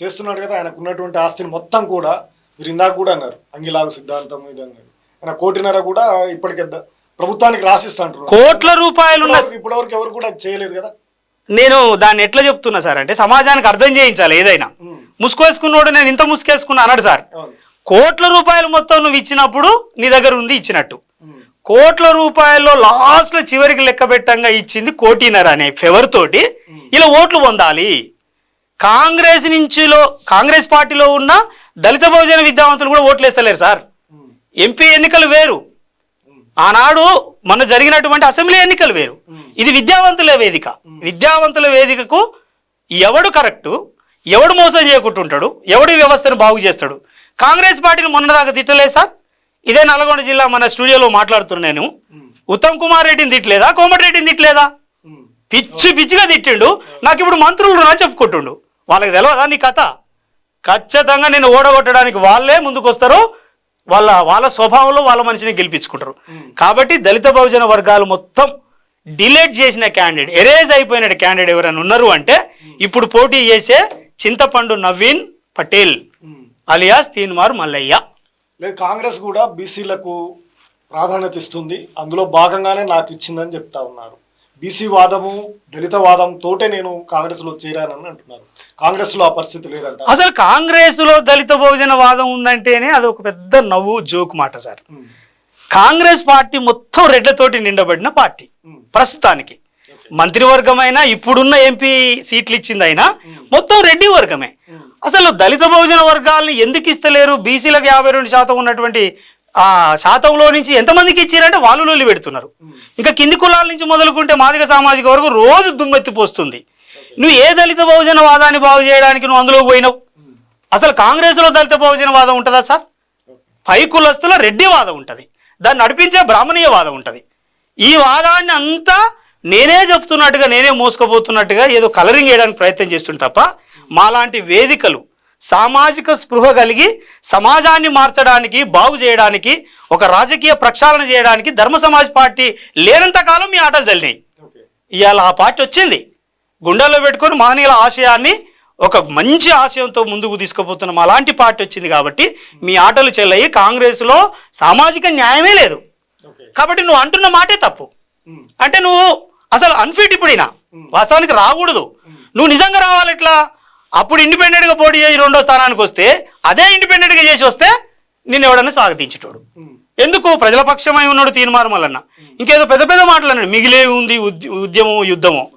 చేస్తున్నాడు కదా ఆయనకు ఉన్నటువంటి ఆస్తిని మొత్తం కూడా మీరు ఇందాక కూడా అన్నారు అంగిలాగు సిద్ధాంతం ఇది అన్నారు ఆయన కోటిన్నర కూడా ఇప్పటికే ప్రభుత్వానికి రాసిస్తా అంటున్నారు కోట్ల రూపాయలు ఉన్న ఇప్పటివరకు- ఎవరు కూడా చేయలేదు కదా. నేను దాన్ని ఎట్లా చెప్తున్నా సార్ అంటే సమాజానికి అర్థం చేయించాలి ఏదైనా. ముసుకేసుకున్నోడు నేను ఇంత ముసుకేసుకున్నా అన్నాడు సార్. కోట్ల రూపాయలు మొత్తం నువ్వు ఇచ్చినప్పుడు నీ దగ్గర ఉంది ఇచ్చినట్టు. కోట్ల రూపాయల్లో లాస్ట్లో చివరికి లెక్క పెట్టంగా ఇచ్చింది కోటిన్నర అనే ఫెవర్ తోటి ఇలా ఓట్లు పొందాలి. కాంగ్రెస్ నుంచిలో కాంగ్రెస్ పార్టీలో ఉన్న దళిత బహుజన విద్యావంతులు కూడా ఓట్లు వేస్తలేరు సార్. ఎంపీ ఎన్నికలు వేరు. ఆనాడు మన జరిగినటువంటి అసెంబ్లీ ఎన్నికలు వేరు. ఇది విద్యావంతుల వేదిక. విద్యావంతుల వేదికకు ఎవడు కరెక్టు ఎవడు మోసం చేయకుంటుంటాడు ఎవడు వ్యవస్థను బాగు చేస్తాడు? కాంగ్రెస్ పార్టీని మొన్నదాకా తిట్టలేదు సార్. ఇదే నల్గొండ జిల్లా మన స్టూడియోలో మాట్లాడుతున్నాను నేను. ఉత్తమ్ కుమార్ రెడ్డిని తిట్టలేదా? కోమటిరెడ్డిని తిట్టలేదా? పిచ్చి పిచ్చిగా తిట్టిండు. నాకు ఇప్పుడు మంత్రులు రుణా చెప్పుకుంటుండు. వాళ్ళకి తెలియదా నీ కథ? ఖచ్చితంగా నేను ఓడగొట్టడానికి వాళ్ళే ముందుకు వస్తారు వాళ్ళ వాళ్ళ స్వభావంలో వాళ్ళ మనిషిని గెలిపించుకుంటారు. కాబట్టి దళిత బహుజన వర్గాలు మొత్తం డిలేట్ చేసిన క్యాండిడేట్ ఎరేజ్ అయిపోయిన క్యాండిడేట్ ఎవరైనా ఉన్నారు అంటే ఇప్పుడు పోటీ చేసే చింతపండు నవీన్ పటేల్. అలియాస్ తీన్మార్ మల్లయ్య. లేదు కాంగ్రెస్ కూడా బీసీలకు ప్రాధాన్యత ఇస్తుంది. అందులో భాగంగానే నాకు ఇచ్చిందని చెప్తా ఉన్నారు. బీసీ వాదము దళిత వాదం తోటే నేను కాంగ్రెస్లో చేరానని అంటున్నారు. కాంగ్రెస్లో ఆ పరిస్థితి లేదంట అసలు కాంగ్రెస్లో దళిత బహుజన వాదం ఉందంటేనే అది ఒక పెద్ద నవ్వు జోక్ మాట సార్. కాంగ్రెస్ పార్టీ మొత్తం రెడ్లతోటి నిండబడిన పార్టీ ప్రస్తుతానికి. మంత్రివర్గమైనా ఇప్పుడున్న ఎంపీ సీట్లు ఇచ్చిందైనా మొత్తం రెడ్డి వర్గమే. అసలు దళిత బహుజన వర్గాల్ని ఎందుకు ఇస్తలేరు? బీసీలకు యాభై రెండు శాతం ఉన్నటువంటి ఆ శాతంలో నుంచి ఎంతమందికి ఇచ్చారంటే వాళ్ళు లొల్లి పెడుతున్నారు. ఇంకా కింది కులాల నుంచి మొదలుకుంటే మాదిగ సామాజిక వర్గం రోజు దుమ్మెత్తి పోస్తుంది. నువ్వు ఏ దళిత బహుజన వాదాన్ని బాగు చేయడానికి నువ్వు అందులోకి పోయినావు? అసలు కాంగ్రెస్లో దళిత బహుజన వాదం ఉంటుందా సార్? పై కులస్తుల రెడ్డి వాదం ఉంటుంది. దాన్ని నడిపించే బ్రాహ్మణీయ వాదం ఉంటుంది. ఈ వాదాన్ని అంతా నేనే చెప్తున్నట్టుగా నేనే మోసుకుపోతున్నట్టుగా ఏదో కలరింగ్ వేయడానికి ప్రయత్నం చేస్తుంది తప్ప మాలాంటి వేదికలు సామాజిక స్పృహ కలిగి సమాజాన్ని మార్చడానికి బాగు చేయడానికి ఒక రాజకీయ ప్రక్షాళన చేయడానికి ధర్మ సమాజ్ పార్టీ లేనంత కాలం మీ ఆటలు చల్లినాయి ఇవాళ ఆ పార్టీ వచ్చింది. గుండెల్లో పెట్టుకొని మహనీయుల ఆశయాన్ని ఒక మంచి ఆశయంతో ముందుకు తీసుకుపోతున్న మా లాంటి పార్టీ వచ్చింది కాబట్టి మీ ఆటలు చెల్లయి కాంగ్రెస్లో సామాజిక న్యాయమే లేదు. కాబట్టి నువ్వు అంటున్న మాటే తప్పు. అంటే నువ్వు అసలు అన్ఫిట్ ఇప్పుడినా. వాస్తవానికి రాకూడదు. నువ్వు నిజంగా రావాలి ఎట్లా? అప్పుడు ఇండిపెండెంట్గా పోటీ చేసి రెండో స్థానానికి వస్తే అదే ఇండిపెండెంట్గా చేసి వస్తే నిన్ను ఎవడన్నా స్వాగతించేటోడు ఎందుకు? ప్రజల పక్షమై ఉన్నాడు తీర్మానం వలన ఇంకేదో పెద్ద పెద్ద మాటలు అన్నాడు. మిగిలే ఉంది ఉద్య- ఉద్యమం యుద్ధము.